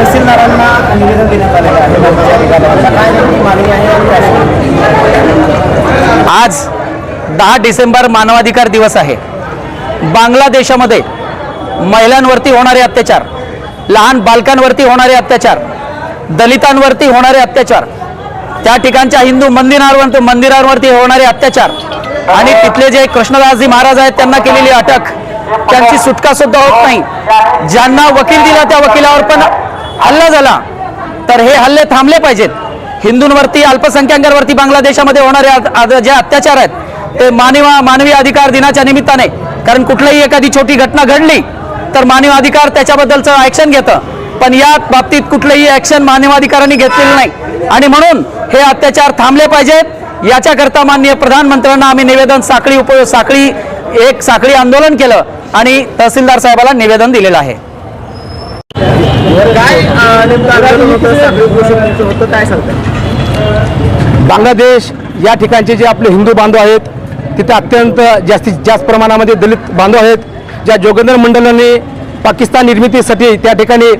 तहसीलदारांना निवेदन देण्यात आलेलं आहे. काय नेमकी मागणी आहे आज दहा डिसेंबर मानवाधिकार दिवस आहे. बांगलादेशामध्ये महिलांवरती होणारे अत्याचार लहान बालकांवरती होणारे अत्याचार दलितांवरती होणारे अत्याचार त्या ठिकाणच्या हिंदू मंदिरांवर मंदिरांवरती होणारे अत्याचार आणि तिथले जे कृष्णदासजी महाराज आहेत त्यांना केलेली अटक त्यांची सुटका सुद्धा होत नाही. ज्यांना वकील दिला त्या वकिलावर पण हल्ला झाला तर हे हल्ले थांबले पाहिजेत. हिंदूंवरती अल्पसंख्याकांवरती बांगलादेशामध्ये होणारे जे अत्याचार आहेत ते मानवा मानवी अधिकार दिनाच्या निमित्ताने कारण कुठलीही एखादी छोटी घटना घडली तर मानवी अधिकार त्याच्याबद्दलचं ॲक्शन घेतं. पण या बाबतीत कुठलंही ॲक्शन मानवाधिकारांनी घेतलेलं नाही. आणि म्हणून हे अत्याचार थांबले पाहिजेत. याच्याकरता माननीय प्रधानमंत्र्यांना आम्ही निवेदन साखळी उप साखळी एक साखळी आंदोलन केलं आणि तहसीलदार साहेबाला निवेदन दिलेलं आहे. काय नेमकं होतं काय बांगलादेश या ठिकाणचे जे आपले हिंदू बांधव आहेत तिथे अत्यंत जास्तीत जास्त प्रमाणामध्ये दलित बांधव आहेत ज्या जोगेंद्र मंडळाने पाकिस्तान निर्मितीसाठी त्या ठिकाणी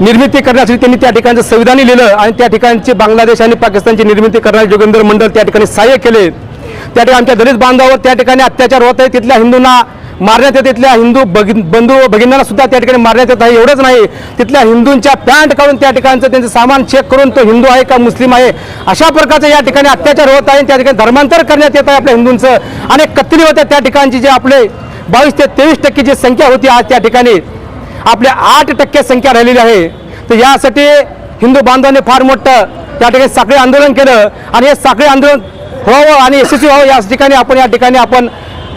निर्मिती करण्यासाठी त्यांनी त्या ठिकाणचं संविधानी लिहिलं आणि त्या ठिकाणचे बांगलादेश आणि पाकिस्तानची निर्मिती करणारे जोगेंद्र मंडळ त्या ठिकाणी सहाय्य केले. त्या ठिकाणी आमच्या दलित बांधवावर त्या ठिकाणी अत्याचार होत आहे तिथल्या हिंदूंना मारण्यात येते तिथल्या हिंदू बंधू व भगिनींना सुद्धा त्या ठिकाणी मारण्यात येत आहे. एवढंच नाही तिथल्या हिंदूंच्या पॅन्ट काढून त्या ठिकाणचं त्यांचं सामान चेक करून तो हिंदू आहे का मुस्लिम आहे? अशा प्रकारचं या ठिकाणी अत्याचार होत आहे त्या ठिकाणी धर्मांतर करण्यात येत आहे आपल्या हिंदूंचं. आणि कत्तली होत्या त्या ठिकाणची जे आपले बावीस ते तेवीस टक्के जी संख्या होती आज त्या ठिकाणी आपल्या आठ टक्के संख्या राहिलेली आहे. तर यासाठी हिंदू बांधवांनी फार मोठं त्या ठिकाणी साखळी आंदोलन केलं आणि हे साखळी आंदोलन व्हावं आणि यशस्वी व्हावं या ठिकाणी आपण या ठिकाणी आपण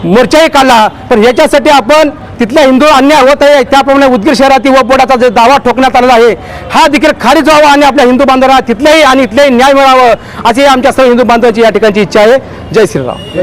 मोर्चाही काढला पण याच्यासाठी आपण तिथल्या हिंदू अन्याय होत आहे त्याप्रमाणे उदगीर शहरातील वपोडाचा जे दावा ठोकण्यात आलेला आहे हा देखील खारीज व्हावा आणि आपल्या हिंदू बांधवांना तिथल्याही आणि इथल्याही न्याय मिळावं अशी आमच्या सर्व हिंदू बांधवांची या ठिकाणची इच्छा आहे. जय श्रीराम.